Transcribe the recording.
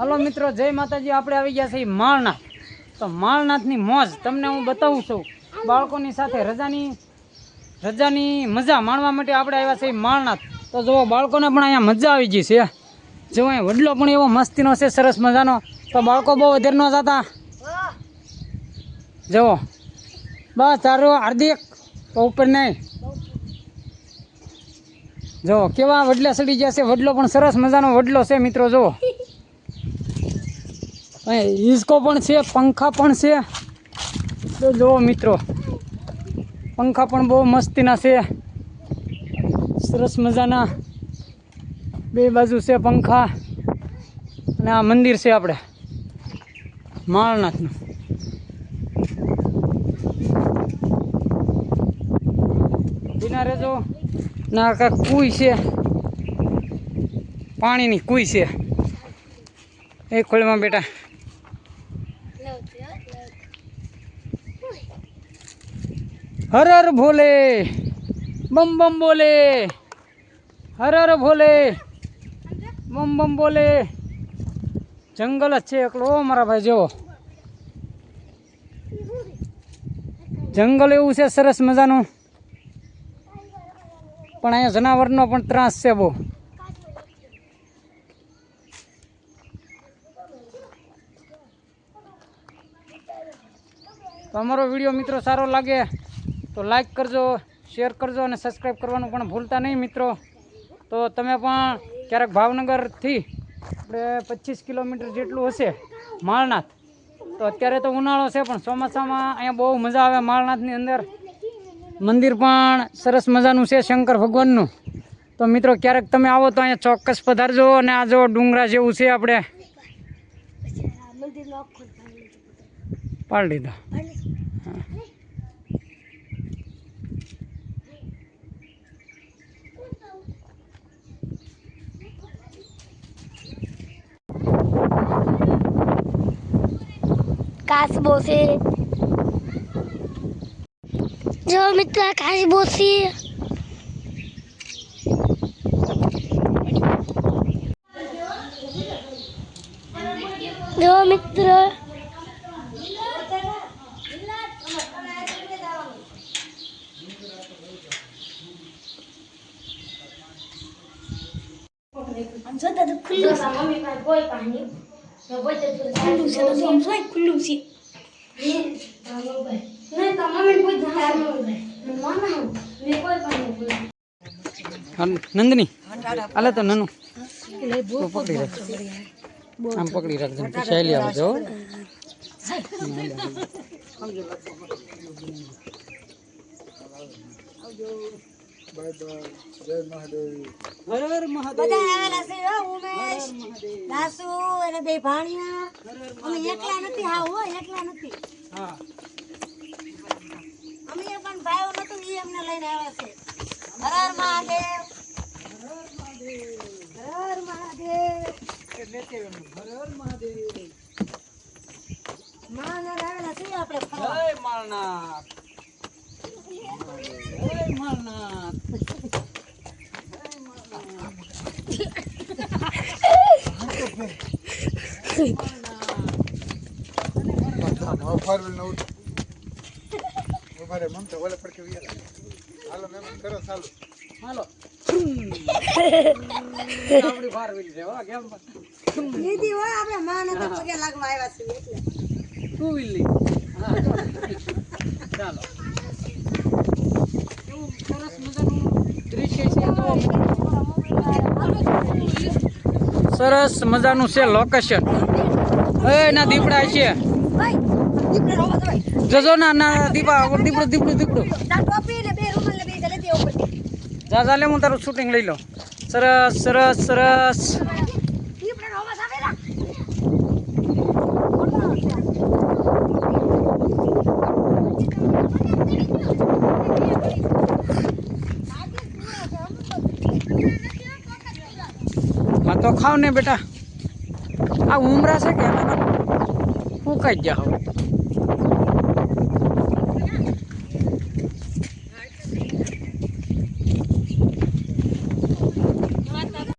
Hello મિત્રો, જય માતાજી. આપણે આવી ગયા છીએ માળનાથ. તો માળનાથની મોજ તમને હું બતાવું છું. બાળકોની સાથે રજાની રજાની મજા માણવા માટે આપણે આવ્યા છીએ માળનાથ. તો જુઓ, બાળકોને પણ અહીંયા મજા આવી ગઈ છે. જો અહીં વડલો પણ એવો મસ્તીનો છે, સરસ મજાનો. તો બાળકો બહુ વધારે ન જતા. જુઓ. બસ તારું હાર્દિક. તો ઉપર નહીં. જો કેવા વડલા સડી ગયા છે. વડલો પણ સરસ મજાનો વડલો છે, મિત્રો, જુઓ. હિસકો પણ છે, પંખા પણ છે. તો જુઓ મિત્રો, પંખા પણ બહુ મસ્તીના છે. સરસ મજાના બે બાજુ છે પંખા. અને આ મંદિર છે આપણે, માળનાથનું. બિના રેજો ના કાંઈક કુઈ છે, પાણીની કુઈ છે. એ ખોલમાં બેટા. હર હર ભોલે બમ બમ બોલે હર હર ભોલે બમ બમ બોલે જંગલ જ છે એકલો મારા ભાઈ જો જંગલ એવું છે સરસ મજાનું. પણ અહીંયા જનાવરનો પણ ત્રાસ છે બહુ. તો અમારો વીડિયો મિત્રો સારો લાગે. તો લાઈક કરજો શેર કરજો અને સબસ્ક્રાઈબ કરવાનું પણ ભૂલતા નહીં મિત્રો. તો તમે પણ ક્યારેક ભાવનગરથી આપણે પચીસ કિલોમીટર જેટલું હશે માળનાથ તો અત્યારે તો ઉનાળો છે પણ ચોમાસામાં અહીંયા બહુ મજા આવે માળનાથની અંદર. મંદિર પણ સરસ મજાનું છે શંકર ભગવાનનું. તો મિત્રો ક્યારેક તમે આવો તો અહીંયા ચોક્કસ પધારજો અને આ જો ડુંગરા જેવું છે આપણે. પાડી દીધો કાચબો છે જો મિત્ર આ કાચબો છે જો મિત્ર. જોતા તો ખુલ્લું મમ્મી પાસે કોઈ પાણી. માના મેં કોઈ પાણી હાલ, નંદની હાલે તો નનુ પકડી રાખ આમ પકડી રાખજો શૈલી આવજો હર હર મહાદેવ. બધા આવેલા છે હો ઉમેશ દાસુ અને બે ભાણિયા. અમે એકલા નથી હા હો એકલા નથી. હા. અમે પણ ભાઈઓ નતું ઈ અમને લઈને આવ્યા છે. હર હર મહાદેવ. હર હર આવેલા છે આપણે. જય માળનાથ જય માળનાથ હાલો આપણી બહાર વેલી છે હો કેમ દીદી આપણે મહાનગર પગે લાગવા આવ્યા છીએ એટલે ટુ હા ચાલો સરસ મજાનું દ્રશ્ય છે. સરસ મજાનું છે લોકેશન એ ના દીપડા છે. જજો ના ના દીપા દીપડું દીપડું દીપડું જા જા, લે, હું તારું શૂટિંગ લઈ લો સરસ સરસ સરસ દીપડે રોવા આવેલા હા તો ખાવ ને બેટા. આ ઉમરા છે કે ફૂંકાઈ ગયા હવે